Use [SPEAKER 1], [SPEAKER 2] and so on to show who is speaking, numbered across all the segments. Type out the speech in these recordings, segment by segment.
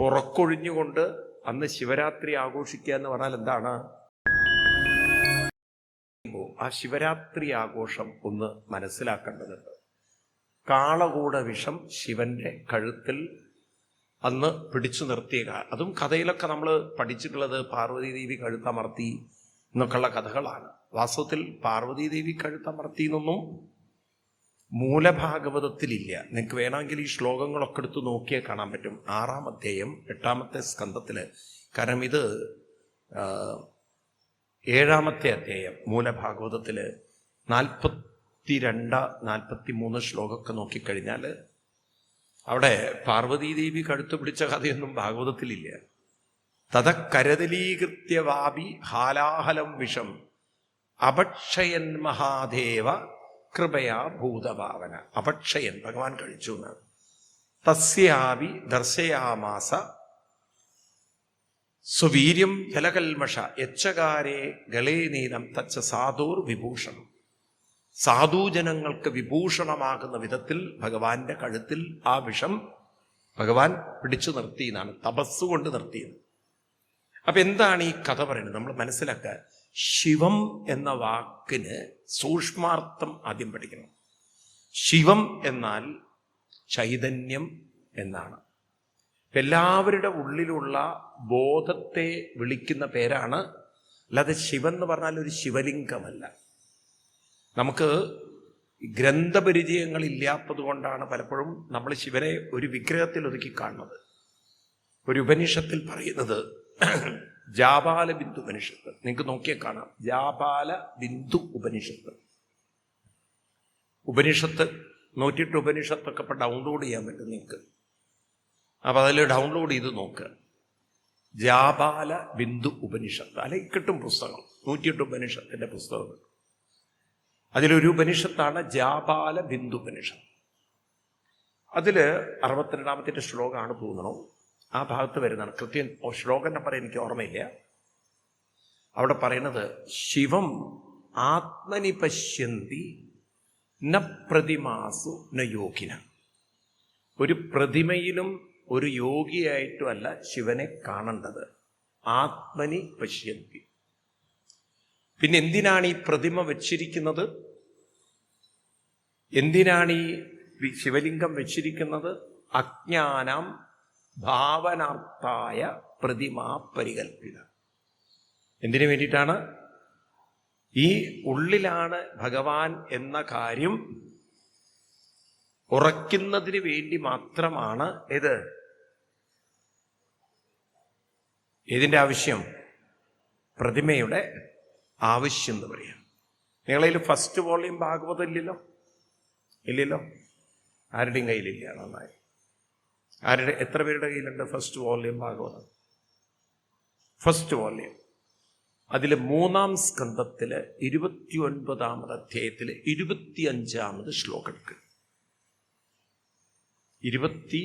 [SPEAKER 1] പുറക്കൊഴിഞ്ഞുകൊണ്ട് അന്ന് ശിവരാത്രി ആഘോഷിക്കുക എന്ന് പറഞ്ഞാൽ എന്താണ്? ആ ശിവരാത്രി ആഘോഷം ഒന്ന് മനസ്സിലാക്കേണ്ടതുണ്ട്. കാളകൂട വിഷം ശിവന്റെ കഴുത്തിൽ അന്ന് പിടിച്ചു നിർത്തിയ അതും കഥയിലൊക്കെ നമ്മൾ പഠിച്ചിട്ടുള്ളത് പാർവതി ദേവി കഴുത്തമർത്തി എന്നൊക്കെയുള്ള കഥകളാണ്. വാസ്തവത്തിൽ പാർവതി ദേവി കഴുത്തമർത്തി എന്നൊന്നും മൂലഭാഗവതത്തിലില്ല. നിങ്ങൾക്ക് വേണമെങ്കിൽ ഈ ശ്ലോകങ്ങളൊക്കെ എടുത്ത് നോക്കിയാൽ കാണാൻ പറ്റും. ആറാം അധ്യായം എട്ടാമത്തെ സ്കന്ധത്തിൽ കാരണം ഇത് ഏഴാമത്തെ അധ്യായം മൂലഭാഗവതത്തിൽ നാൽപ്പത്തി രണ്ട് നാൽപ്പത്തി മൂന്ന് ശ്ലോകമൊക്കെ നോക്കിക്കഴിഞ്ഞാൽ അവിടെ പാർവതീദേവി കടുത്തു പിടിച്ച കഥയൊന്നും ഭാഗവതത്തിലില്ല. തത കരതലീകൃത്യവാപി ഹാലാഹലം വിഷം. അപക്ഷയൻ മഹാദേവ കൃപയാ ഭൂതഭാവന. അപക്ഷയൻ ഭഗവാൻ കഴിച്ചു എന്നാണ് തസ്യാവി ദർശയാമാസ. സുവീര്യം ജലകൽമഷ യച്ചകാരെ ഗളേനീനം തച്ച സാധൂർ വിഭൂഷണം. സാധുജനങ്ങൾക്ക് വിഭൂഷണമാകുന്ന വിധത്തിൽ ഭഗവാന്റെ കഴുത്തിൽ ആ വിഷം ഭഗവാൻ പിടിച്ചു നിർത്തിയെന്നാണ്. തപസ്സുകൊണ്ട് നിർത്തിയത്. അപ്പൊ എന്താണ് ഈ കഥ പറയുന്നത്? നമ്മൾ മനസ്സിലാക്കുക. ശിവം എന്ന വാക്കിന് സൂക്ഷ്മാർത്ഥം ആദ്യം പഠിക്കണം. ശിവം എന്നാൽ ചൈതന്യം എന്നാണ്. എല്ലാവരുടെ ഉള്ളിലുള്ള ബോധത്തെ വിളിക്കുന്ന പേരാണ് അല്ലാതെ ശിവൻ എന്ന് പറഞ്ഞാൽ ഒരു ശിവലിംഗമല്ല. നമുക്ക് ഗ്രന്ഥപരിചയങ്ങൾ ഇല്ലാത്തത് കൊണ്ടാണ് പലപ്പോഴും നമ്മൾ ശിവനെ ഒരു വിഗ്രഹത്തിൽ ഒതുക്കി കാണുന്നത്. ഒരു ഉപനിഷത്തിൽ പറയുന്നത് ജാപാല ബിന്ദു ഉപനിഷത്ത്. നിങ്ങൾക്ക് നോക്കിയാൽ കാണാം. ജാപാല ബിന്ദു ഉപനിഷത്ത്. ഉപനിഷത്ത് നൂറ്റിയെട്ട് ഉപനിഷത്തൊക്കെ ഇപ്പം ഡൗൺലോഡ് ചെയ്യാൻ പറ്റും നിങ്ങൾക്ക്. അപ്പം അതിൽ ഡൗൺലോഡ് ചെയ്ത് നോക്കുക ജാപാല ബിന്ദു ഉപനിഷത്ത്. അല്ലെങ്കിൽ കിട്ടും പുസ്തകം. നൂറ്റിയെട്ട് ഉപനിഷത്തിന്റെ പുസ്തകം അതിലൊരു ഉപനിഷത്താണ് ജാപാല ബിന്ദു ഉപനിഷത്ത്. അതിൽ അറുപത്തിരണ്ടാമത്തെ ശ്ലോകമാണ് തോന്നണു. ആ ഭാഗത്ത് വരുന്നതാണ്. കൃത്യം ശ്ലോകം നമ്പർ എനിക്ക് ഓർമ്മയില്ല. അവിടെ പറയുന്നത് ശിവം ആത്മനി പശ്യന്തി ന പ്രതിമാസു ന യോഗിന. ഒരു പ്രതിമയിലും ഒരു യോഗിയായിട്ടും അല്ല ശിവനെ കാണേണ്ടത്. ആത്മനി പശ്യന്തി പിന്നെ എന്തിനാണ് ഈ പ്രതിമ വച്ചിരിക്കുന്നത്? എന്തിനാണ് ഈ ശിവലിംഗം വെച്ചിരിക്കുന്നത്? അജ്ഞാനം ഭാവനാർത്ഥായ പ്രതിമാ പരികൽപ്പിത. എന്തിനു വേണ്ടിയിട്ടാണ്? ഈ ഉള്ളിലാണ് ഭഗവാൻ എന്ന കാര്യം ഉറയ്ക്കുന്നതിന് വേണ്ടി മാത്രമാണ് ഇത്. ഇതിന്റെ ആവശ്യം? പ്രതിമയുടെ ആവശ്യം എന്ന് പറയാം. നിങ്ങളതിൽ ഫസ്റ്റ് വോളിയം ഭാഗവതം ഇല്ലല്ലോ? ഇല്ലല്ലോ? ആരുടെയും കയ്യിലില്ല നന്നായി. ആരുടെ എത്ര പേരുടെ കയ്യിലുണ്ട് first volume Bhagavatam first volume അതിലെ മൂന്നാം സ്കന്ധത്തിൽ ഇരുപത്തി ഒൻപതാമത് അധ്യായത്തിൽ ഇരുപത്തി അഞ്ചാമത് ശ്ലോകം എടുക്കുക ഇരുപത്തി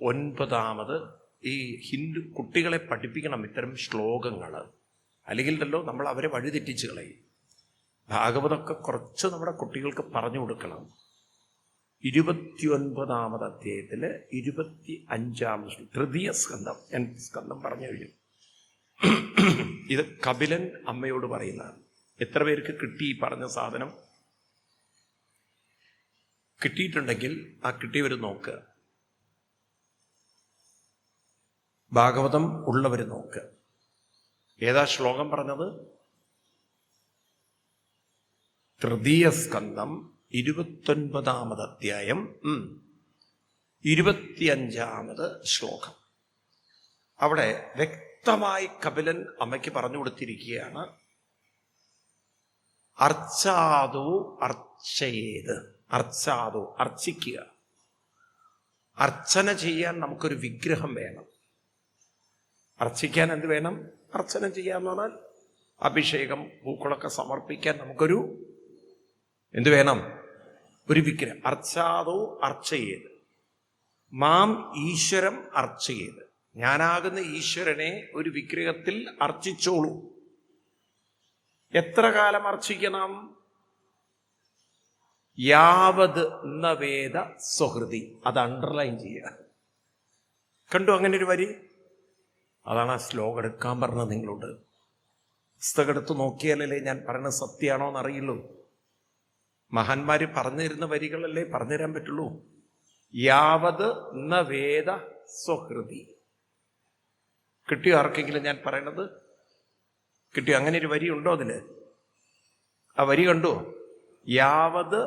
[SPEAKER 1] ഒൻപതാമത് ഈ ഹിന്ദു കുട്ടികളെ പഠിപ്പിക്കണം ഇത്തരം ശ്ലോകങ്ങൾ അല്ലെങ്കിൽ ഉണ്ടല്ലോ നമ്മൾ അവരെ വഴിതെറ്റിച്ച് കളയും. ഭാഗവതമൊക്കെ കുറച്ച് നമ്മുടെ കുട്ടികൾക്ക് പറഞ്ഞു കൊടുക്കണം. ഇരുപത്തി അധ്യായത്തിൽ ഇരുപത്തി ശ്ലോ- തൃതീയ സ്കന്ധം എൻ സ്കന്ധം പറഞ്ഞു കഴിഞ്ഞു. ഇത് കപിലൻ അമ്മയോട് പറയുന്നതാണ്. എത്ര പേർക്ക് കിട്ടി പറഞ്ഞ സാധനം? കിട്ടിയിട്ടുണ്ടെങ്കിൽ ആ കിട്ടിയവർ നോക്കുക ഭാഗവതം ഉള്ളവർ നോക്കുക ഏതാ ശ്ലോകം പറഞ്ഞത്? തൃതീയ സ്കന്ധം ഇരുപത്തൊൻപതാമത് അധ്യായം ഇരുപത്തിയഞ്ചാമത് ശ്ലോകം. അവിടെ വ്യക്തമായി കപിലൻ അമ്മയ്ക്ക് പറഞ്ഞു കൊടുത്തിരിക്കുകയാണ് അർച്ചാതോ അർച്ചയേത്. അർച്ചാതോ അർച്ചിക്കുക. അർച്ചന ചെയ്യാൻ നമുക്കൊരു വിഗ്രഹം വേണം. അർച്ചിക്കാൻ എന്ത് വേണം? അർച്ചന ചെയ്യാന്ന് പറഞ്ഞാൽ അഭിഷേകം പൂക്കളൊക്കെ സമർപ്പിക്കാൻ നമുക്കൊരു എന്ത് വേണം? ഒരു വിഗ്രഹം. അർച്ചാതോ അർച്ചയേത്. മാം ഈശ്വരം അർച്ചയേത്. ഞാനാകുന്ന ഈശ്വരനെ ഒരു വിഗ്രഹത്തിൽ അർച്ചിച്ചോളൂ. എത്ര കാലം അർച്ചിക്കണം? യാവത് വേദ സുഹൃതി അത് അണ്ടർലൈൻ ചെയ്യുക. കണ്ടു അങ്ങനെ ഒരു വരി? അതാണ് ആ ശ്ലോകം എടുക്കാൻ പറഞ്ഞത് നിങ്ങളോട്. പുസ്തകം എടുത്ത് നോക്കിയാലല്ലേ ഞാൻ പറയുന്നത് സത്യമാണോ എന്നറിയുള്ളൂ മഹാന്മാര് പറഞ്ഞു തരുന്ന വരികളല്ലേ പറഞ്ഞു തരാൻ പറ്റുള്ളൂ. യാവത് ന വേദ സ്വഹൃതി. കിട്ടിയോ ആർക്കെങ്കിലും ഞാൻ പറയണത്? കിട്ടിയോ? അങ്ങനെ ഒരു വരി ഉണ്ടോ അതിന് ആ വരി കണ്ടോ? യാവത്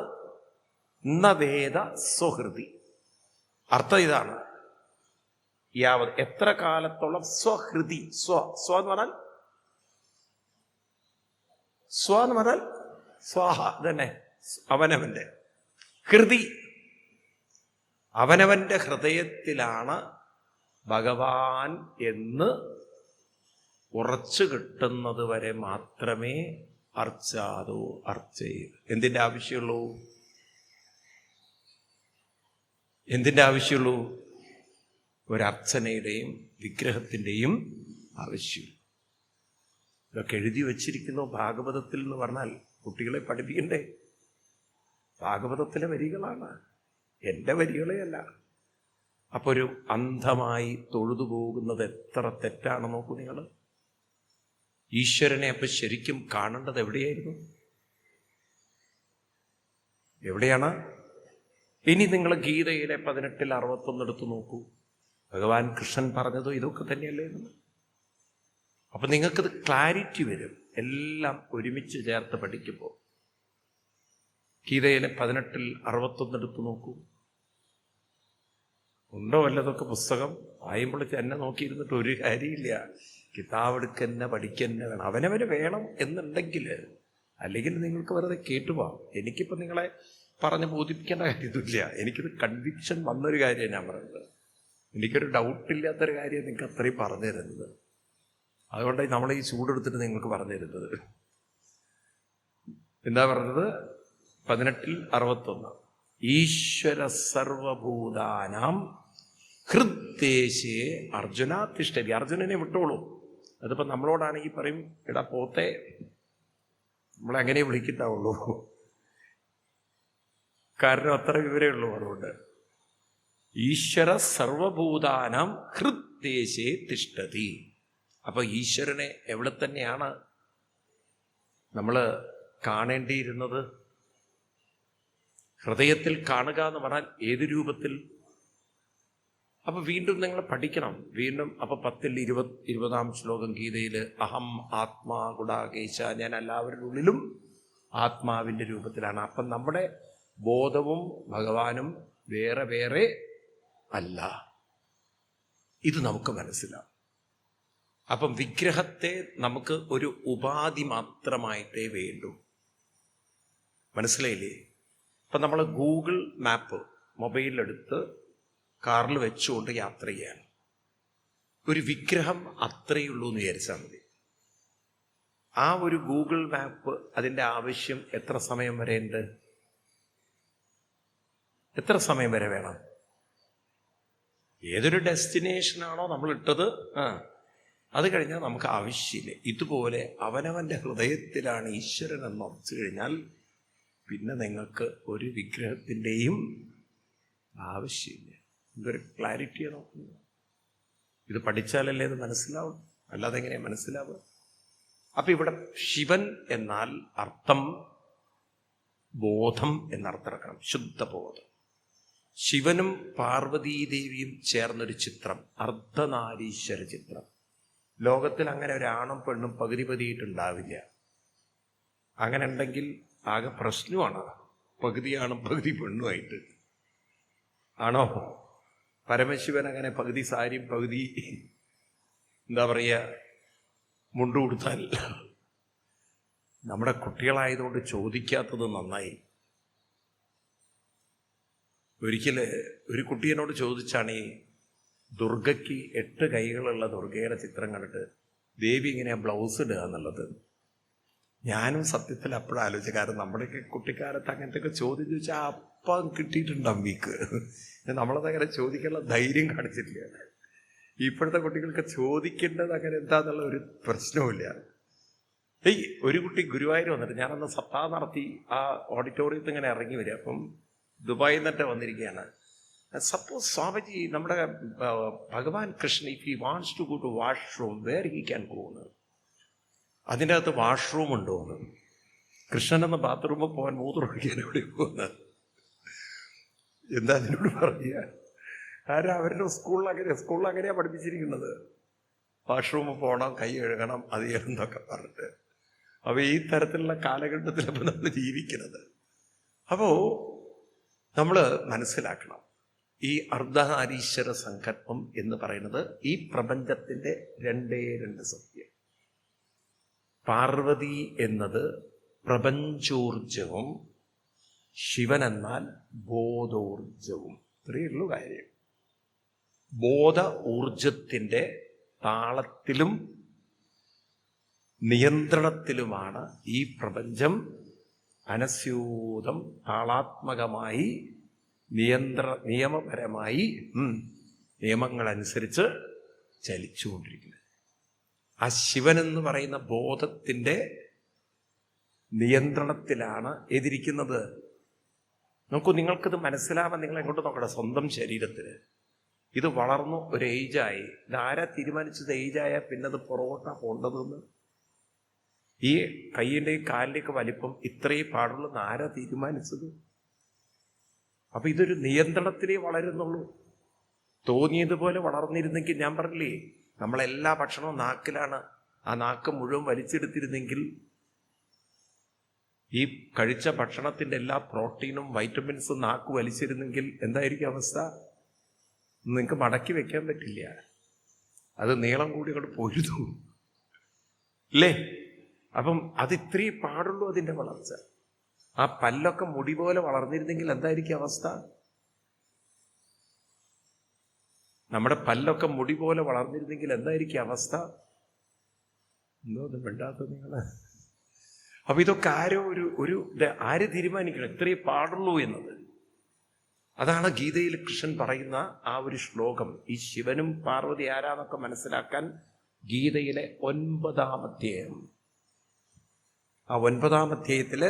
[SPEAKER 1] ന വേദ സ്വഹൃതി. അർത്ഥം ഇതാണ്. യാവത് എത്ര കാലത്തോളം സ്വഹൃതി? സ്വ സ്വ എന്ന് പറഞ്ഞാൽ? സ്വ എന്ന് പറഞ്ഞാൽ സ്വാഹ തന്നെ അവനവന്റെ ഹൃതി അവനവന്റെ ഹൃദയത്തിലാണ് ഭഗവാൻ എന്ന് ഉറച്ചു കിട്ടുന്നത് വരെ മാത്രമേ അർച്ചാതോ അർച്ചയത് എന്തിന്റെ ആവശ്യമുള്ളൂ? എന്തിന്റെ ആവശ്യമുള്ളൂ? ഒരർച്ചനയുടെയും വിഗ്രഹത്തിന്റെയും ആവശ്യം. ഇതൊക്കെ എഴുതി വച്ചിരിക്കുന്നു ഭാഗവതത്തിൽ എന്ന് പറഞ്ഞാൽ കുട്ടികളെ പഠിപ്പിക്കണ്ടേ? ഭാഗവതത്തിലെ വരികളാണ്. എന്റെ വരികളെയല്ല. അപ്പോൾ ഒരു അന്ധമായി തൊഴുതു പോകുന്നത് എത്ര തെറ്റാണ് നോക്കൂ നിങ്ങൾ ഈശ്വരനെ അപ്പൊ ശരിക്കും കാണേണ്ടത് എവിടെയായിരുന്നു? എവിടെയാണ്? ഇനി നിങ്ങൾ ഗീതയിലെ പതിനെട്ടിൽ അറുപത്തൊന്ന് എടുത്തു നോക്കൂ. ഭഗവാൻ കൃഷ്ണൻ പറഞ്ഞതോ ഇതൊക്കെ തന്നെയല്ലേ എന്ന്. അപ്പൊ നിങ്ങൾക്കത് ക്ലാരിറ്റി വരും. എല്ലാം ഒരുമിച്ച് ചേർത്ത് പഠിക്കുമ്പോൾ. ഗീതയിലെ പതിനെട്ടിൽ അറുപത്തൊന്ന് എടുത്ത് നോക്കൂ. ഉണ്ടോ വല്ലതൊക്കെ പുസ്തകം? വായുമ്പോൾ എന്നെ നോക്കിയിരുന്നിട്ട് ഒരു കാര്യമില്ല. കിതാബ് എടുക്കന്നെ പഠിക്കന്നെ വേണം. അവനവന് വേണം എന്നുണ്ടെങ്കിൽ അല്ലെങ്കിൽ നിങ്ങൾക്ക് വെറുതെ കേട്ടുപോകാം എനിക്കിപ്പോൾ നിങ്ങളെ പറഞ്ഞ് ബോധിപ്പിക്കേണ്ട കാര്യമൊന്നുമില്ല എനിക്കൊരു കൺവിക്ഷൻ വന്നൊരു കാര്യമാണ് ഞാൻ പറയുന്നത് എനിക്കൊരു ഡൗട്ടില്ലാത്തൊരു കാര്യം നിങ്ങൾക്ക് അത്രയും പറഞ്ഞു തരുന്നത്. അതുകൊണ്ട് നമ്മൾ ഈ ചൂടെടുത്തിട്ട് നിങ്ങൾക്ക് പറഞ്ഞു തരുന്നത്. എന്താ പറഞ്ഞത്? പതിനെട്ടിൽ അറുപത്തൊന്ന്. ഈശ്വര സർവഭൂതാനാം ഹൃദ്ദേശേ അർജുന തിഷ്ടവി അർജുനനെ വിട്ടോളൂ. അതിപ്പോ നമ്മളോടാണെങ്കിൽ പറയും എടാ പോത്തെ നമ്മളെ അങ്ങനെ വിളിക്കണ്ടാവുള്ളൂ കാരണം അത്ര വിവരമേ ഉള്ളൂ അതുകൊണ്ട്. ഈശ്വര സർവഭൂതാനാം ഹൃദ്ദേശേ തിഷ്ടതി അപ്പൊ ഈശ്വരനെ എവിടെ തന്നെയാണ് നമ്മൾ കാണേണ്ടിയിരുന്നത്? ഹൃദയത്തിൽ കാണുക എന്ന് പറഞ്ഞാൽ ഏത് രൂപത്തിൽ? അപ്പൊ വീണ്ടും നിങ്ങൾ പഠിക്കണം. വീണ്ടും അപ്പൊ പത്തിൽ ഇരുപത് ഇരുപതാം ശ്ലോകം ഗീതയിൽ അഹം ആത്മാ ഗുഡാകേശ ഞാൻ എല്ലാവരുടെ ഉള്ളിലും ആത്മാവിന്റെ രൂപത്തിലാണ്. അപ്പം നമ്മുടെ ബോധവും ഭഗവാനും വേറെ വേറെ അല്ല. ഇത് നമുക്ക് മനസ്സിലാവും. അപ്പം വിഗ്രഹത്തെ നമുക്ക് ഒരു ഉപാധി മാത്രമായിട്ടേ വേണ്ടൂ. മനസ്സിലായില്ലേ? ഇപ്പം നമ്മൾ ഗൂഗിൾ മാപ്പ് മൊബൈലിലെടുത്ത് കാറിൽ വെച്ചുകൊണ്ട് യാത്ര ചെയ്യാണ്. ഒരു വിഗ്രഹം അത്രയേ ഉള്ളൂ എന്ന് വിചാരിച്ചാൽ മതി. ആ ഒരു ഗൂഗിൾ മാപ്പ് അതിന്റെ ആവശ്യം എത്ര സമയം വരെ ഉണ്ട്? എത്ര സമയം വരെ വേണം? ഏതൊരു ഡെസ്റ്റിനേഷനാണോ നമ്മൾ ഇട്ടത്? ആ. അത് കഴിഞ്ഞാൽ നമുക്ക് ആവശ്യമില്ല. ഇതുപോലെ അവനവന്റെ ഹൃദയത്തിലാണ് ഈശ്വരൻ എന്ന് ഉറച്ചു കഴിഞ്ഞാൽ പിന്നെ നിങ്ങൾക്ക് ഒരു വിഗ്രഹത്തിന്റെയും ആവശ്യമില്ല. എന്തൊരു ക്ലാരിറ്റിയാണ് നോക്കുന്നത്. ഇത് പഠിച്ചാലല്ലേ ഇത് മനസ്സിലാവും? അല്ലാതെ എങ്ങനെയാ മനസ്സിലാവുക? അപ്പൊ ഇവിടെ ശിവൻ എന്നാൽ അർത്ഥം ബോധം എന്നർത്ഥം ശുദ്ധബോധം ശിവനും പാർവതീദേവിയും ചേർന്നൊരു ചിത്രം അർദ്ധനാരീശ്വര ചിത്രം. ലോകത്തിൽ അങ്ങനെ ഒരാണും പെണ്ണും പകുതി പതിയിട്ടുണ്ടാവില്ല. അങ്ങനെ ഉണ്ടെങ്കിൽ ആകെ പ്രശ്നമാണ്. പകുതിയാണ് പകുതി പെണ്ണുമായിട്ട്. ആണോ? പരമശിവൻ അങ്ങനെ പകുതി സാരിയും പകുതി എന്താ പറയുക മുണ്ടു കൊടുത്താൽ നമ്മുടെ കുട്ടികളായതുകൊണ്ട് ചോദിക്കാത്തത് നന്നായി. ഒരിക്കൽ ഒരു കുട്ടി ചോദിച്ചാണ് ഈ ദുർഗയ്ക്ക് എട്ട് കൈകളുള്ള ദുർഗയുടെ ചിത്രം കണ്ടിട്ട് ദേവി ഇങ്ങനെ ബ്ലൗസ് ഇടുക എന്നുള്ളത്. ഞാനും സത്യത്തിൽ അപ്പോഴും ആലോചിച്ച കാരണം നമ്മുടെയൊക്കെ കുട്ടിക്കാലത്ത് അങ്ങനത്തെ ഒക്കെ ചോദ്യം ചോദിച്ചാൽ അപ്പം കിട്ടിയിട്ടുണ്ട് അമ്മിക്ക്? നമ്മളത് അങ്ങനെ ചോദിക്കാനുള്ള ധൈര്യം കാണിച്ചിട്ടില്ല. ഇപ്പോഴത്തെ കുട്ടികൾക്ക് ചോദിക്കേണ്ടത് അങ്ങനെ എന്താന്നുള്ള ഒരു പ്രശ്നവുമില്ല. ഏയ് ഒരു കുട്ടി ഗുരുവായൂർ വന്നിട്ട് ഞാനന്ന് സപ്താഹം നടത്തി ആ ഓഡിറ്റോറിയത്തിൽ ഇങ്ങനെ ഇറങ്ങി വരിക. അപ്പം ദുബായിൽ നിന്നിട്ട് വന്നിരിക്കുകയാണ്. സപ്പോസ് സ്വാമിജി നമ്മുടെ Bhagavan Krishnan if he wants to go to washroom where he can എന്ന്. അതിന്റെ അകത്ത് വാഷ്റൂം ഉണ്ടോ എന്ന്. കൃഷ്ണൻ എന്ന ബാത്റൂമിൽ പോകാൻ മൂത്രമൊഴിക്കാൻ എവിടെ പോകുന്നത്. എന്താ അതിനോട് പറയുക? ആരാ അവരുടെ സ്കൂളിൽ അങ്ങനെ സ്കൂളിൽ അങ്ങനെയാണ് പഠിപ്പിച്ചിരിക്കുന്നത്. വാഷ്റൂമിൽ പോകണം കൈ കഴുകണം അത് ചെയ്യണമെന്നൊക്കെ പറഞ്ഞിട്ട്. അപ്പോൾ ഈ തരത്തിലുള്ള കാലഘട്ടത്തിലാണ് നമ്മൾ ജീവിക്കുന്നത്. അപ്പോൾ നമ്മൾ മനസ്സിലാക്കണം. ഈ അർദ്ധനാരീശ്വര സങ്കല്പം എന്ന് പറയുന്നത് ഈ പ്രപഞ്ചത്തിന്റെ രണ്ടേ രണ്ട് സത്യം. പാർവതി എന്നത് പ്രപഞ്ചോർജവും ശിവൻ എന്നാൽ ബോധോർജവും. ഇത്രയേ ഉള്ളൂ കാര്യം. ബോധ ഊർജത്തിന്റെ താളത്തിലും നിയന്ത്രണത്തിലുമാണ് ഈ പ്രപഞ്ചം അനസ്യൂതം താളാത്മകമായി നിയന്ത്ര നിയമപരമായി നിയമങ്ങളനുസരിച്ച് ചലിച്ചുകൊണ്ടിരിക്കുന്നത്. ആ ശിവൻ എന്ന് പറയുന്ന ബോധത്തിന്റെ നിയന്ത്രണത്തിലാണ് എതിരിക്കുന്നത്. നോക്കൂ നിങ്ങൾക്കിത് മനസ്സിലാവാൻ നിങ്ങൾ എങ്ങോട്ട് നോക്കട്ടെ? സ്വന്തം ശരീരത്തിൽ ഇത് വളർന്നു ഒരു ഏജായി. ഇതാരാ തീരുമാനിച്ചത് ഏജായ പിന്നെ അത് പുറകോട്ടാ പോണ്ടതെന്ന്? ഈ കൈയിന്റെയും കാലിന്റെയൊക്കെ വലിപ്പം ഇത്രയേ പാടുള്ളൂ. എന്ന് ആരാ തീരുമാനിച്ചത്? അപ്പൊ ഇതൊരു നിയന്ത്രണത്തിലേ വളരുന്നുള്ളൂ. തോന്നിയതുപോലെ വളർന്നിരുന്നെങ്കിൽ ഞാൻ പറഞ്ഞില്ലേ നമ്മളെല്ലാ ഭക്ഷണവും നാക്കിലാണ് ആ നാക്ക് മുഴുവൻ വലിച്ചെടുത്തിരുന്നെങ്കിൽ ഈ കഴിച്ച ഭക്ഷണത്തിന്റെ എല്ലാ പ്രോട്ടീനും വൈറ്റമിൻസും നാക്ക് വലിച്ചിരുന്നെങ്കിൽ എന്തായിരിക്കും അവസ്ഥ? നിങ്ങൾക്ക് മടക്കി വെക്കാൻ പറ്റില്ല. അത് നീളം കൂടി അങ്ങോട്ട് പൊരുതു അല്ലേ അപ്പം അത് ഇത്രയും പാടുള്ളൂ അതിന്റെ വളർച്ച. ആ പല്ലൊക്കെ മുടി പോലെ വളർന്നിരുന്നെങ്കിൽ എന്തായിരിക്കും അവസ്ഥ? നമ്മുടെ പല്ലൊക്കെ മുടി പോലെ വളർന്നിരുന്നെങ്കിൽ എന്തായിരിക്കും അവസ്ഥ? എന്തോ ഒന്നും വേണ്ടാത്ത നിങ്ങൾ. അപ്പൊ ഇതൊക്കെ ആരോ ഒരു ഒരു ആര് തീരുമാനിക്കണം? ഇത്രയേ പാടുള്ളൂ എന്നത്. അതാണ് ഗീതയിൽ കൃഷ്ണൻ പറയുന്ന ആ ഒരു ശ്ലോകം. ഈ ശിവനും പാർവതി ആരാന്നൊക്കെ മനസ്സിലാക്കാൻ ഗീതയിലെ ഒൻപതാം അധ്യായം ആ ഒൻപതാം അധ്യായത്തിൽ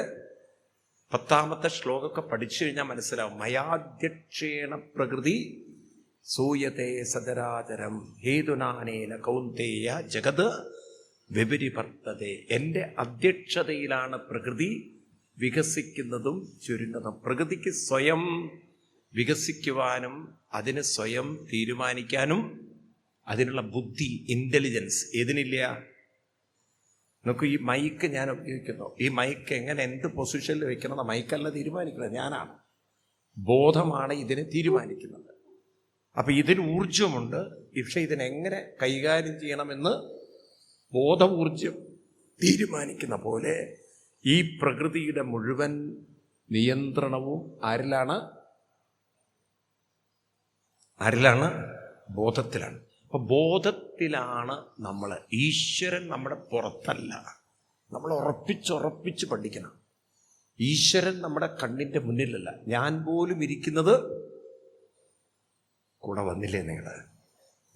[SPEAKER 1] പത്താമത്തെ ശ്ലോകമൊക്കെ പഠിച്ചു കഴിഞ്ഞാൽ മനസ്സിലാവും. മയാധ്യക്ഷേണ പ്രകൃതി സൂയത്തെ സദരാചരം ഹേതുനാനേന കൗന്തേയ ജഗത് വിപരിവർത്തതെ. എന്റെ അധ്യക്ഷതയിലാണ് പ്രകൃതി വികസിക്കുന്നതും ചുരുങ്ങുന്നതും. പ്രകൃതിക്ക് സ്വയം വികസിക്കുവാനും അതിന് സ്വയം തീരുമാനിക്കാനും അതിനുള്ള ബുദ്ധി ഇന്റലിജൻസ് ഏതിനില്ല? നോക്കൂ ഈ മൈക്ക് ഞാൻ ഉപയോഗിക്കുന്നു. ഈ മൈക്ക് എങ്ങനെ എന്ത് പൊസിഷനിൽ വെക്കണം മൈക്കല്ല തീരുമാനിക്കുന്നത്. ഞാനാണ്. ബോധമാണ് ഇതിനെ തീരുമാനിക്കുന്നത്. അപ്പൊ ഇതിന് ഊർജമുണ്ട് പക്ഷെ ഇതിനെങ്ങനെ കൈകാര്യം ചെയ്യണമെന്ന് ബോധ ഊർജം തീരുമാനിക്കുന്ന പോലെ ഈ പ്രകൃതിയുടെ മുഴുവൻ നിയന്ത്രണവും ആരിലാണ്? ആരിലാണ്? ബോധത്തിലാണ്. അപ്പൊ ബോധത്തിലാണ് നമ്മൾ ഈശ്വരൻ നമ്മുടെ പുറത്തല്ല. നമ്മൾ ഉറപ്പിച്ചുറപ്പിച്ച് പഠിക്കണം. ഈശ്വരൻ നമ്മുടെ കണ്ണിന്റെ മുന്നിലല്ല. ഞാൻ പോലും ഇരിക്കുന്നത് കൂടെ വന്നില്ലേ നിങ്ങൾ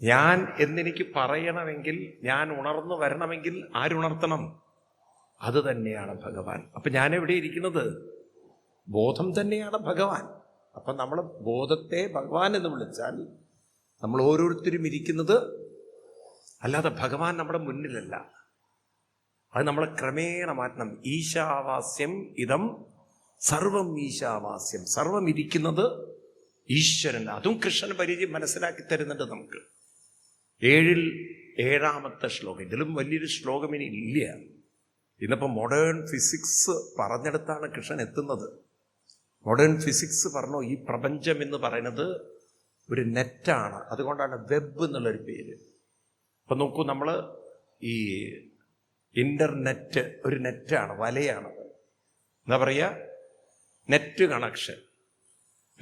[SPEAKER 1] ഞാൻ എന്നെനിക്ക് പറയണമെങ്കിൽ ഞാൻ ഉണർന്നു വരണമെങ്കിൽ ആരുണർത്തണം? അത് തന്നെയാണ് ഭഗവാൻ. അപ്പൊ ഞാൻ എവിടെ ഇരിക്കുന്നത്? ബോധം തന്നെയാണ് ഭഗവാൻ. അപ്പൊ നമ്മൾ ബോധത്തെ ഭഗവാൻ എന്ന് വിളിച്ചാൽ നമ്മൾ ഓരോരുത്തരും ഇരിക്കുന്നത് അല്ലാതെ ഭഗവാൻ നമ്മുടെ മുന്നിലല്ല. അത് നമ്മൾ ക്രമേണ മാറ്റണം. ഈശാവാസ്യം ഇതം സർവം ഈശാവാസ്യം. സർവം ഇരിക്കുന്നത് ഈശ്വരൻ അതും കൃഷ്ണൻ പരിചയം മനസ്സിലാക്കി തരുന്നുണ്ട് നമുക്ക്. ഏഴിൽ ഏഴാമത്തെ ശ്ലോകം. ഇതിലും വലിയൊരു ശ്ലോകം ഇനി ഇല്ല. ഇന്നിപ്പോൾ മോഡേൺ ഫിസിക്സ് പറഞ്ഞെടുത്താണ് കൃഷ്ണൻ എത്തുന്നത്. മോഡേൺ ഫിസിക്സ് പറഞ്ഞു ഈ പ്രപഞ്ചം എന്ന് പറയുന്നത് ഒരു നെറ്റാണ്. അതുകൊണ്ടാണ് വെബ് എന്നുള്ളൊരു പേര്. അപ്പം നോക്കൂ നമ്മൾ ഈ ഇന്റർനെറ്റ് ഒരു നെറ്റാണ് വലയാണത് എന്താ പറയുക നെറ്റ് കണക്ഷൻ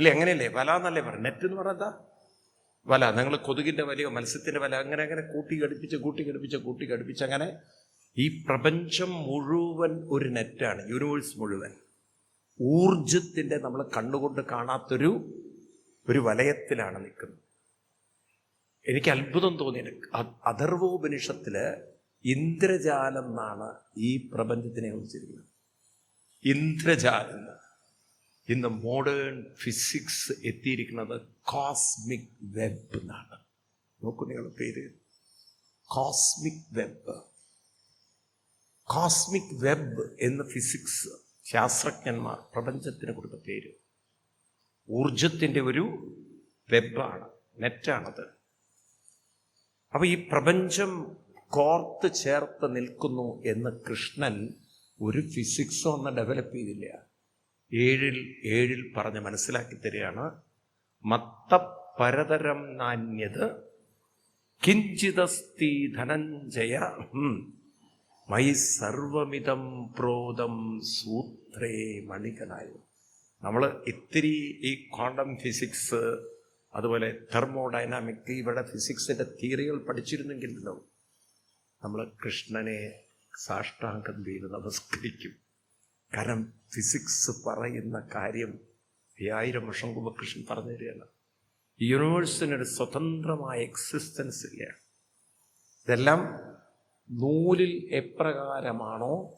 [SPEAKER 1] ഇല്ല എങ്ങനെയല്ലേ? വല എന്നല്ലേ പറയും നെറ്റ് എന്ന് പറഞ്ഞാൽ വല നിങ്ങൾ കൊതുകിന്റെ വലയോ മത്സ്യത്തിന്റെ വല അങ്ങനെ അങ്ങനെ കൂട്ടി ഘടിപ്പിച്ച് കൂട്ടി ഘടിപ്പിച്ച് കൂട്ടി ഘടിപ്പിച്ച് അങ്ങനെ ഈ പ്രപഞ്ചം മുഴുവൻ ഒരു നെറ്റാണ് യൂണിവേഴ്സ് മുഴുവൻ. ഊർജത്തിന്റെ നമ്മൾ കണ്ണുകൊണ്ട് കാണാത്തൊരു ഒരു വലയത്തിലാണ് നിൽക്കുന്നത്. എനിക്ക് അത്ഭുതം തോന്നി അഥർവോപനിഷത്തിൽ ഇന്ദ്രജാലം എന്നാണ് ഈ പ്രപഞ്ചത്തിനെ കുറിച്ചിരിക്കുന്നത്. ഇന്ദ്രജാലം ഇന്ന് മോഡേൺ ഫിസിക്സ് എത്തിയിരിക്കുന്നത് കോസ്മിക് വെബ് എന്നാണ്. നോക്കൂ നിങ്ങളുടെ പേര്. കോസ്മിക് വെബ് കോസ്മിക് വെബ് എന്ന ഫിസിക്സ് ശാസ്ത്രജ്ഞന്മാർ പ്രപഞ്ചത്തിന് കൊടുത്ത പേര്. ഊർജത്തിന്റെ ഒരു വെബാണ് നെറ്റാണത് അപ്പോൾ ഈ പ്രപഞ്ചം കോർത്ത് ചേർത്ത് നിൽക്കുന്നു എന്ന് കൃഷ്ണൻ ഒരു ഫിസിക്സ് ഒന്ന് ഡെവലപ്പ് ചെയ്തില്ല. ഏഴിൽ ഏഴിൽ പറഞ്ഞ് മനസ്സിലാക്കി തരികയാണ്. മത്തപരതരം നാന്യത് കിഞ്ചിതസ്തി ധനഞ്ജയ. മൈ സർവമിതം പ്രോതം സൂത്രേ മണികനായു. നമ്മൾ ഇത്തിരി ഈ ക്വാണ്ടം ഫിസിക്സ് അതുപോലെ തെർമോഡൈനാമിക് ഇവിടെ ഫിസിക്സിന്റെ തിയറികൾ പഠിച്ചിരുന്നെങ്കിലല്ലോ നമ്മൾ കൃഷ്ണനെ സാഷ്ടാംഗം വീണ് നമസ്കരിക്കും. കാരണം ഫിസിക്സ് പറയുന്ന കാര്യം അയ്യായിരം വർഷം മുമ്പ് കൃഷ്ണൻ പറഞ്ഞു തരികയാണ്. യൂണിവേഴ്സിനൊരു സ്വതന്ത്രമായ എക്സിസ്റ്റൻസ് ഇല്ല. ഇതെല്ലാം നൂലിൽ എപ്രകാരമാണോ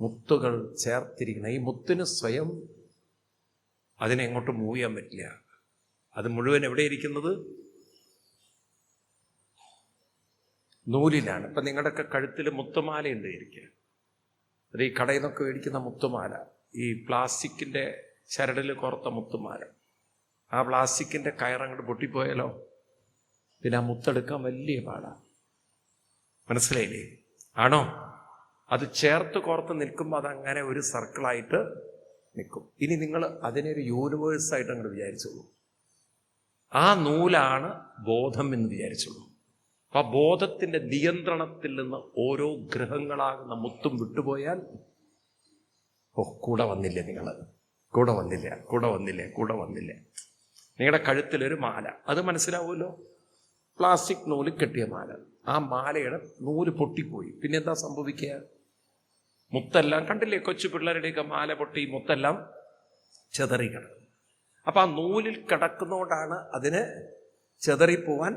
[SPEAKER 1] മുത്തുകൾ ചേർത്തിരിക്കുന്നത്. ഈ മുത്തിന് സ്വയം അതിനെ എങ്ങോട്ട് മൂവ് ചെയ്യാൻ പറ്റില്ല. അത് മുഴുവൻ എവിടെ ഇരിക്കുന്നത്? നൂലിലാണ്. ഇപ്പം നിങ്ങളുടെയൊക്കെ കഴുത്തിൽ മുത്തുമാലയുണ്ട് ഇരിക്കുക അത് ഈ കടയിൽ നിന്നൊക്കെ മേടിക്കുന്ന മുത്തുമാല ഈ പ്ലാസ്റ്റിക്കിന്റെ ചരടിൽ കോർത്ത മുത്തുമാല. ആ പ്ലാസ്റ്റിക്കിന്റെ കയറങ്ങോട്ട് പൊട്ടിപ്പോയാലോ? പിന്നെ ആ മുത്തെടുക്കാൻ വലിയ പാടാണ് മനസ്സിലായില്ലേ? ആണോ? അത് ചേർത്ത് കോർത്ത് നിൽക്കുമ്പോൾ അതങ്ങനെ ഒരു സർക്കിളായിട്ട് നിൽക്കും. ഇനി നിങ്ങൾ അതിനെ ഒരു യൂണിവേഴ്സായിട്ട് അങ്ങോട്ട് വിചാരിച്ചോളൂ. ആ നൂലാണ് ബോധം എന്ന് വിചാരിച്ചോളൂ. ആ ബോധത്തിന്റെ നിയന്ത്രണത്തിൽ നിന്ന് ഓരോ ഗ്രഹങ്ങളാകുന്ന മുത്തും വിട്ടുപോയാൽ ഓ കൂടെ വന്നില്ലേ നിങ്ങൾ കൂടെ വന്നില്ല? കൂടെ വന്നില്ല? കൂടെ വന്നില്ല? നിങ്ങളുടെ കഴുത്തിലൊരു മാല. അത് മനസ്സിലാവുമല്ലോ? പ്ലാസ്റ്റിക് നൂൽ കെട്ടിയ മാല. ആ മാലയുടെ നൂൽ പൊട്ടിപ്പോയി. പിന്നെ എന്താ സംഭവിക്കുക? മുത്തെല്ലാം കണ്ടില്ലേ? കൊച്ചു പിള്ളേരുടെയൊക്കെ മാല പൊട്ടി മുത്തെല്ലാം ചെതറി കിടക്കും. അപ്പം ആ നൂലിൽ കിടക്കുന്നതുകൊണ്ടാണ് അതിന് ചെതറിപ്പോവാൻ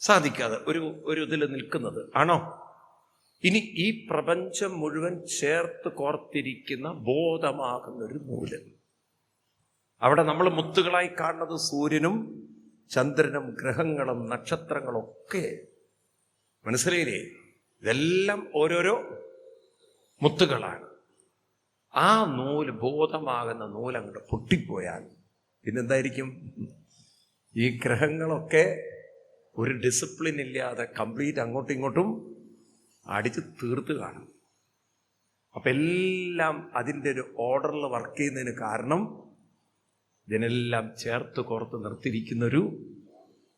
[SPEAKER 1] സാധിക്കാതെ ഒരു ഒരു ഇതിൽ നിൽക്കുന്നത്. ആണോ? ഇനി ഈ പ്രപഞ്ചം മുഴുവൻ ചേർത്ത് കോർത്തിരിക്കുന്ന ബോധമാകുന്ന ഒരു മൂലം അവിടെ നമ്മൾ മുത്തുകളായി കാണുന്നത് സൂര്യനും ചന്ദ്രനും ഗ്രഹങ്ങളും നക്ഷത്രങ്ങളും ഒക്കെ മനസ്സിലായില്ലേ? ഇതെല്ലാം ഓരോരോ മുത്തുകളാണ്. ആ നൂൽ ബോധമാകുന്ന നൂലങ്ങോട്ട് പൊട്ടിപ്പോയാൽ പിന്നെന്തായിരിക്കും? ഈ ഗ്രഹങ്ങളൊക്കെ ഒരു ഡിസിപ്ലിൻ ഇല്ലാതെ കംപ്ലീറ്റ് അങ്ങോട്ടും ഇങ്ങോട്ടും അടിച്ച് തീർത്ത് കാണും. അപ്പം എല്ലാം അതിന്റെ ഒരു ഓർഡറിൽ വർക്ക് ചെയ്യുന്നതിന് കാരണം ഇതിനെല്ലാം ചേർത്ത് കോർത്ത് നിർത്തിയിരിക്കുന്നൊരു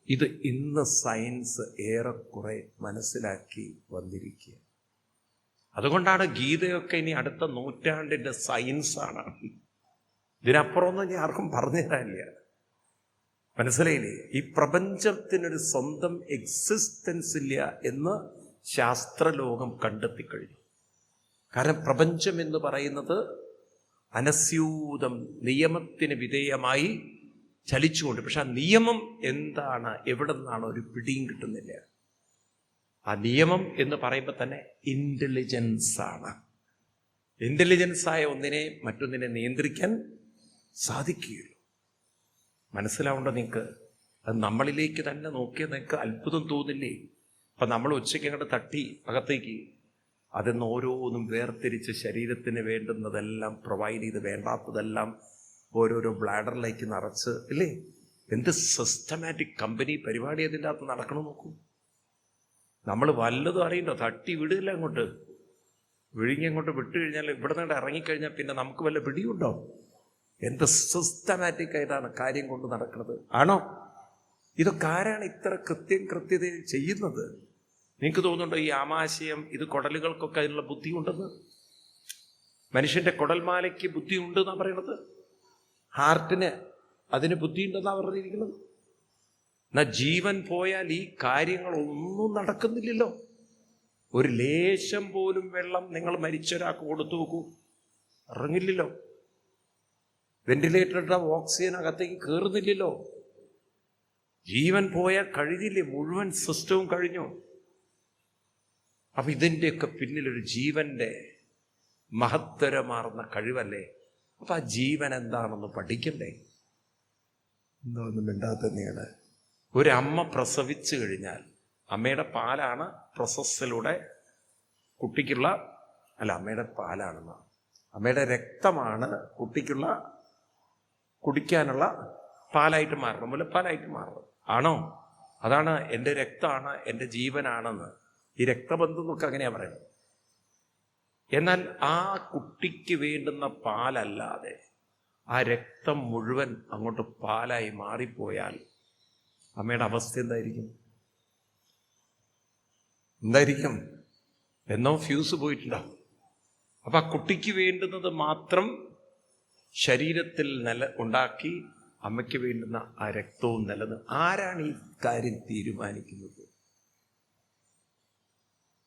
[SPEAKER 1] ഇത് ഇന്ന് സയൻസ് ഏറെക്കുറെ മനസ്സിലാക്കി വന്നിരിക്കുക. അതുകൊണ്ടാണ് ഗീതയൊക്കെ ഇനി അടുത്ത നൂറ്റാണ്ടിന്റെ സയൻസാണ് ഇതിനപ്പുറമൊന്നും ഞാൻ ആർക്കും പറഞ്ഞു തരാനില്ല മനസ്സിലായില്ലേ? ഈ പ്രപഞ്ചത്തിനൊരു സ്വന്തം എക്സിസ്റ്റൻസ് ഇല്ല എന്ന് ശാസ്ത്രലോകം കണ്ടെത്തി കഴിഞ്ഞു കാരണം പ്രപഞ്ചം എന്ന് പറയുന്നത് അനസ്യൂതം നിയമത്തിന് വിധേയമായി ചലിച്ചുകൊണ്ട്. പക്ഷെ ആ നിയമം എന്താണ് എവിടെ നിന്നാണ് ഒരു പിടിയും കിട്ടുന്നില്ല. ആ നിയമം എന്ന് പറയുമ്പോൾ തന്നെ ഇന്റലിജൻസ് ആണ്. ഇന്റലിജൻസായ ഒന്നിനെ മറ്റൊന്നിനെ നിയന്ത്രിക്കാൻ സാധിക്കുകയുള്ളൂ മനസ്സിലാവുണ്ടോ നിങ്ങൾക്ക് അത് നമ്മളിലേക്ക് തന്നെ നോക്കിയാൽ നിങ്ങൾക്ക് അത്ഭുതം തോന്നില്ലേ? അപ്പം നമ്മൾ ഉച്ചയ്ക്ക് അങ്ങോട്ട് തട്ടി അകത്തേക്ക്. അതിന്ന് ഓരോന്നും വേർതിരിച്ച് ശരീരത്തിന് വേണ്ടുന്നതെല്ലാം പ്രൊവൈഡ് ചെയ്ത് വേണ്ടാത്തതെല്ലാം ഓരോരോ ബ്ലാഡറിലേക്ക് നിറച്ച് ഇല്ലേ? എന്ത് സിസ്റ്റമാറ്റിക് കമ്പനി പരിപാടി അതിന്റെ അകത്ത് നടക്കണം നോക്കൂ. നമ്മൾ വല്ലതും അറിയണ്ടോ? തട്ടി വിടില്ല അങ്ങോട്ട്. വിഴുങ്ങി അങ്ങോട്ട് വിട്ടു കഴിഞ്ഞാൽ ഇവിടെ നിന്ന് ഇറങ്ങിക്കഴിഞ്ഞാൽ പിന്നെ നമുക്ക് വല്ല പിടിയുണ്ടോ? എന്ത് സിസ്റ്റമാറ്റിക് ആയിട്ടാണ് കാര്യം കൊണ്ട് നടക്കുന്നത്? ആണോ? ഇതൊക്കെ ആരാണ് ഇത്ര കൃത്യം കൃത്യതയിൽ ചെയ്യുന്നത്? നിങ്ങൾക്ക് തോന്നുന്നുണ്ടോ ഈ ആമാശയം ഇത് കുടലുകൾക്കൊക്കെ അതിനുള്ള ബുദ്ധിയുണ്ടെന്ന്? മനുഷ്യന്റെ കുടൽമാലയ്ക്ക് ബുദ്ധിയുണ്ട് എന്നാണ് പറയണത്? ഹാർട്ടിന് അതിന് ബുദ്ധിയുണ്ടെന്നാണ് പറഞ്ഞിരിക്കുന്നത്? എന്നാ ജീവൻ പോയാൽ ഈ കാര്യങ്ങളൊന്നും നടക്കുന്നില്ലല്ലോ. ഒരു ലേശം പോലും വെള്ളം നിങ്ങൾ മരിച്ചൊരാൾക്ക് കൊടുത്തു നോക്കൂ. ഇറങ്ങില്ലല്ലോ. വെന്റിലേറ്ററുടെ ഓക്സിജൻ അകത്തേക്ക് കയറുന്നില്ലല്ലോ ജീവൻ പോയ കഴിഞ്ഞില്ലേ മുഴുവൻ സിസ്റ്റവും കഴിഞ്ഞു. അപ്പൊ ഇതിന്റെയൊക്കെ പിന്നിലൊരു ജീവന്റെ മഹത്തരമാർന്ന കഴിവല്ലേ? അപ്പൊ ആ ജീവൻ എന്താണെന്ന് പഠിക്കണ്ടേ? എന്തോന്നും മിണ്ടാത്ത നീൾ ഒരമ്മ പ്രസവിച്ചു കഴിഞ്ഞാൽ അമ്മയുടെ പാലാണ് പ്രസസ്സിലൂടെ കുട്ടിക്കുള്ള അല്ല അമ്മയുടെ പാലാണെന്ന്. അമ്മയുടെ രക്തമാണ് കുട്ടിക്കുള്ള കുടിക്കാനുള്ള പാലായിട്ട് മാറണം. മുലപ്പാലായിട്ട് മാറണം. ആണോ? അതാണ് എന്റെ രക്തമാണ് എന്റെ ജീവനാണെന്ന്. ഈ രക്തബന്ധം നമുക്ക് അങ്ങനെയാ പറയുന്നത്. എന്നാൽ ആ കുട്ടിക്ക് വേണ്ടുന്ന പാലല്ലാതെ ആ രക്തം മുഴുവൻ അങ്ങോട്ട് പാലായി മാറിപ്പോയാൽ അമ്മയുടെ അവസ്ഥ എന്തായിരിക്കും? എന്തായിരിക്കും? എന്നോ ഫ്യൂസ് പോയിട്ടുണ്ടാവും. അപ്പൊ ആ കുട്ടിക്ക് വേണ്ടുന്നത് മാത്രം ശരീരത്തിൽ നില ഉണ്ടാക്കി അമ്മയ്ക്ക് വേണ്ടുന്ന ആ രക്തവും നിലനിന്ന് ആരാണ് ഈ കാര്യം തീരുമാനിക്കുന്നത്?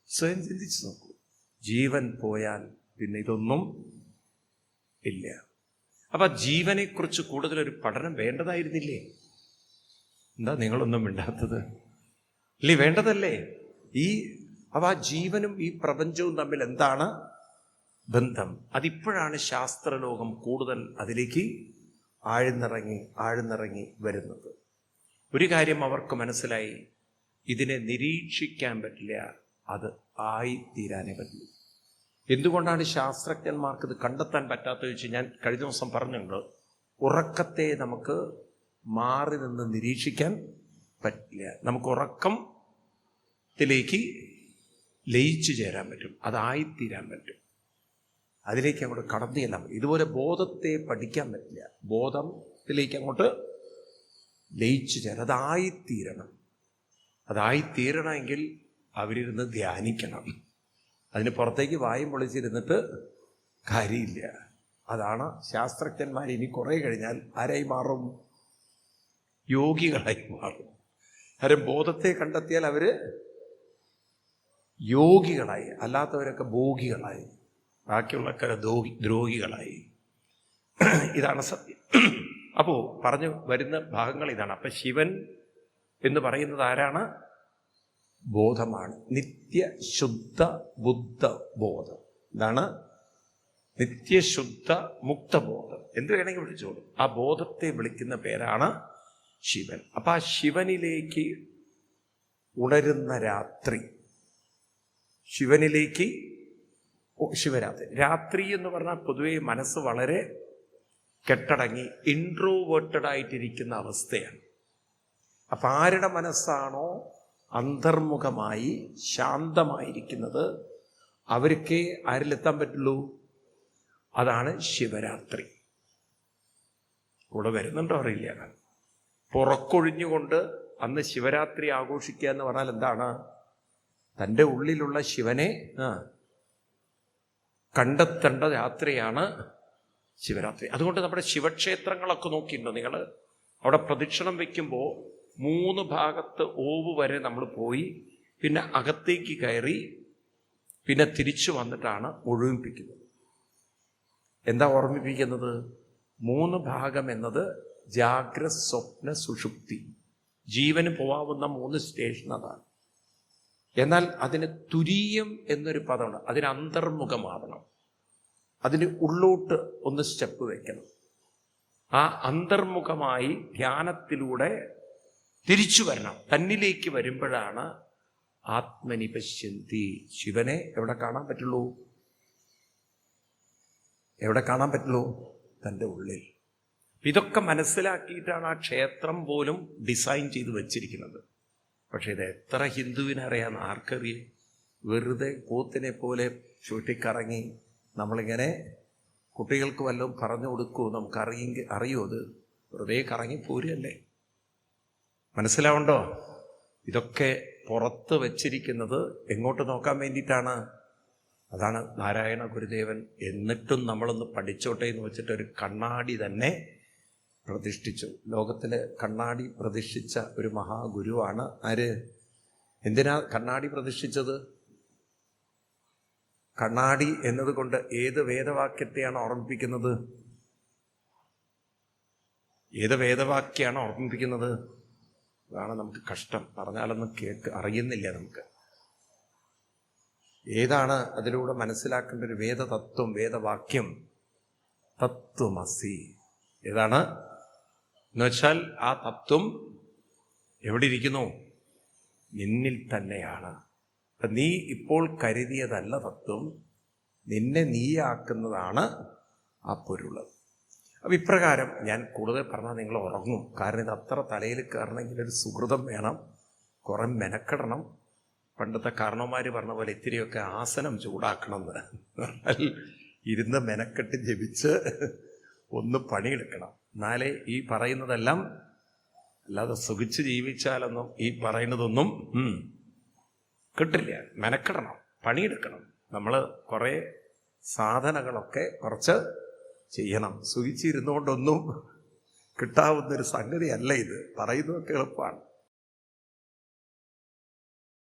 [SPEAKER 1] സ്വയം ചിന്തിച്ചു നോക്കൂ. ജീവൻ പോയാൽ പിന്നെ ഇതൊന്നും ഇല്ല. അപ്പൊ ജീവനെക്കുറിച്ച് കൂടുതലൊരു പഠനം വേണ്ടതായിരുന്നില്ലേ? എന്താ നിങ്ങളൊന്നും മിണ്ടാത്തത്? ഇല്ലേ വേണ്ടതല്ലേ? ഈ അപ്പൊ ആ ജീവനും ഈ പ്രപഞ്ചവും തമ്മിൽ എന്താണ് ബന്ധം. അതിപ്പോഴാണ് ശാസ്ത്രലോകം കൂടുതൽ അതിലേക്ക് ആഴ്ന്നിറങ്ങി ആഴ്ന്നിറങ്ങി വരുന്നത്. ഒരു കാര്യം അവർക്ക് മനസ്സിലായി. ഇതിനെ നിരീക്ഷിക്കാൻ പറ്റില്ല. അത് ആയിത്തീരാനേ പറ്റില്ല എന്തുകൊണ്ടാണ് ശാസ്ത്രജ്ഞന്മാർക്ക് ഇത് കണ്ടെത്താൻ പറ്റാത്തത് വെച്ച് ഞാൻ കഴിഞ്ഞ ദിവസം പറഞ്ഞിട്ടുണ്ട് ഉറക്കത്തെ നമുക്ക് മാറി നിന്ന് നിരീക്ഷിക്കാൻ പറ്റില്ല. നമുക്ക് ഉറക്കത്തിലേക്ക് ലയിച്ചു ചേരാൻ പറ്റും. അതായിത്തീരാൻ പറ്റും. അതിലേക്ക് അങ്ങോട്ട് കടന്നു ചെല്ലാൻ പറ്റും ഇതുപോലെ ബോധത്തെ പഠിക്കാൻ പറ്റില്ല. ബോധത്തിലേക്ക് അങ്ങോട്ട് ലയിച്ചു ചേരാം അതായിത്തീരണം. അതായിത്തീരണമെങ്കിൽ അവരിരുന്ന് ധ്യാനിക്കണം. അതിന് പുറത്തേക്ക് വായും പൊളിച്ചിരുന്നിട്ട് കാര്യമില്ല. അതാണ് ശാസ്ത്രജ്ഞന്മാർ ഇനി കുറേ കഴിഞ്ഞാൽ ആരായി മാറും? യോഗികളായി മാറും. അവരെ ബോധത്തെ കണ്ടെത്തിയാൽ അവർ യോഗികളായി അല്ലാത്തവരൊക്കെ ഭോഗികളായി. ബാക്കിയുള്ളവരൊക്കെ ദ്രോഹി ദ്രോഹികളായി. ഇതാണ് സത്യം. അപ്പോൾ പറഞ്ഞു വരുന്ന ഭാഗങ്ങൾ ഇതാണ്. അപ്പൊ ശിവൻ എന്ന് പറയുന്നത് ആരാണ്? ബോധമാണ്. നിത്യ ശുദ്ധ ബുദ്ധ ബോധം. ഇതാണ് നിത്യശുദ്ധ മുക്തബോധം എന്ത് വേണമെങ്കിൽ വിളിച്ചോളൂ. ആ ബോധത്തെ വിളിക്കുന്ന പേരാണ് ശിവൻ. അപ്പൊ ആ ശിവനിലേക്ക് ഉണരുന്ന രാത്രി ശിവനിലേക്ക് ശിവരാത്രി. രാത്രി എന്ന് പറഞ്ഞാൽ പൊതുവെ മനസ്സ് വളരെ കെട്ടടങ്ങി ഇൻട്രോവേർട്ടഡ് ആയിട്ടിരിക്കുന്ന അവസ്ഥയാണ്. അപ്പം ആരുടെ മനസ്സാണോ അന്തർമുഖമായി ശാന്തമായിരിക്കുന്നത് അവർക്കേ ആരിലെത്താൻ പറ്റുള്ളൂ? അതാണ് ശിവരാത്രി. കൂടെ വരുന്നുണ്ടോ അറിയില്ല. പുറക്കൊഴിഞ്ഞുകൊണ്ട് അന്ന് ശിവരാത്രി ആഘോഷിക്കുക എന്ന് പറഞ്ഞാൽ എന്താണ്? തന്റെ ഉള്ളിലുള്ള ശിവനെ ആ, കണ്ടെത്തേണ്ട രാത്രിയാണ് ശിവരാത്രി. അതുകൊണ്ട് നമ്മുടെ ശിവക്ഷേത്രങ്ങളൊക്കെ നോക്കിയിട്ടുണ്ടോ. നിങ്ങൾ അവിടെ പ്രദക്ഷിണം വയ്ക്കുമ്പോൾ മൂന്ന് ഭാഗത്ത് ഓവ് വരെ നമ്മൾ പോയി പിന്നെ അകത്തേക്ക് കയറി പിന്നെ തിരിച്ചു വന്നിട്ടാണ് ഒഴിപ്പിക്കുന്നത് എന്താ ഓർമ്മിപ്പിക്കുന്നത്? മൂന്ന് ഭാഗം എന്നത് ജാഗ്ര സ്വപ്ന സുഷുപ്തി ജീവന് പോവാവുന്ന മൂന്ന് സ്റ്റേഷൻ അതാണ്. എന്നാൽ അതിന് തുരീയം എന്നൊരു പദമാണ്. അതിന് അന്തർമുഖമാവണം. അതിന് ഉള്ളോട്ട് ഒന്ന് സ്റ്റെപ്പ് വെക്കണം. ആ അന്തർമുഖമായി ധ്യാനത്തിലൂടെ തിരിച്ചു വരണം. തന്നിലേക്ക് വരുമ്പോഴാണ് ആത്മനി പശ്യന്തി. ശിവനെ എവിടെ കാണാൻ പറ്റുള്ളൂ? എവിടെ കാണാൻ പറ്റുള്ളൂ? തന്റെ ഉള്ളിൽ. ഇതൊക്കെ മനസ്സിലാക്കിയിട്ടാണ് ആ ക്ഷേത്രം പോലും ഡിസൈൻ ചെയ്ത് വെച്ചിരിക്കുന്നത്. പക്ഷെ ഇത് എത്ര ഹിന്ദുവിനറിയാന്ന് ആർക്കറിയും? വെറുതെ കൂത്തിനെ പോലെ ചുറ്റിക്കറങ്ങി നമ്മളിങ്ങനെ കുട്ടികൾക്ക് വല്ലതും പറഞ്ഞു കൊടുക്കുമോ അറിയും അറിയോ അത്. വെറുതെ കറങ്ങി പോരല്ലേ മനസ്സിലാവുണ്ടോ? ഇതൊക്കെ പുറത്ത് വച്ചിരിക്കുന്നത് എങ്ങോട്ട് നോക്കാൻ വേണ്ടിയിട്ടാണ്? അതാണ് നാരായണ ഗുരുദേവൻ എന്നിട്ടും നമ്മളൊന്ന് പഠിച്ചോട്ടെ എന്ന് വെച്ചിട്ട് ഒരു കണ്ണാടി തന്നെ പ്രതിഷ്ഠിച്ചു. ലോകത്തിലെ കണ്ണാടി പ്രതിഷ്ഠിച്ച ഒരു മഹാഗുരുവാണ് ആര്? എന്തിനാ കണ്ണാടി പ്രതിഷ്ഠിച്ചത്? കണ്ണാടി എന്നതുകൊണ്ട് ഏത് വേദവാക്യത്തെയാണ് ഓർമ്മിപ്പിക്കുന്നത്? ഏത് വേദവാക്യാണ് ഓർമ്മിപ്പിക്കുന്നത്? അതാണ് നമുക്ക് കഷ്ടം. പറഞ്ഞാലൊന്നും കേക്ക് അറിയുന്നില്ല നമുക്ക്. ഏതാണ് അതിലൂടെ മനസ്സിലാക്കേണ്ട ഒരു വേദതത്വം വേദവാക്യം? തത്വമസി. ഏതാണ്? എന്നുവെച്ചാൽ ആ തത്വം എവിടെ ഇരിക്കുന്നു നിന്നിൽ തന്നെയാണ്. നീ ഇപ്പോൾ കരുതിയതല്ല തത്വം. നിന്നെ നീയാക്കുന്നതാണ് ആ പൊരുൾ. അപ്പം ഇപ്രകാരം ഞാൻ കൂടുതൽ പറഞ്ഞാൽ നിങ്ങൾ ഉറങ്ങും. കാരണം ഇത് അത്ര തലയിൽ കയറണമെങ്കിൽ ഒരു സുഹൃതം വേണം. കുറേ മെനക്കെടണം. പണ്ടത്തെ കാരണവന്മാർ പറഞ്ഞ പോലെ ഇത്തിരിയൊക്കെ ആസനം ചൂടാക്കണം എന്ന് ഇരുന്ന് മെനക്കെട്ട് ജപിച്ച് ഒന്ന് പണിയെടുക്കണം. എന്നാലേ ഈ പറയുന്നതെല്ലാം അല്ലാതെ സുഖിച്ച് ജീവിച്ചാലൊന്നും ഈ പറയുന്നതൊന്നും കിട്ടില്ല. മെനക്കെടണം പണിയെടുക്കണം. നമ്മൾ കുറേ സാധനങ്ങളൊക്കെ കുറച്ച് ചെയ്യണം. സുഖിച്ചിരുന്നുകൊണ്ടൊന്നും കിട്ടാവുന്നൊരു സംഗതിയല്ല ഇത്. പറയുന്നതൊക്കെ എളുപ്പമാണ്.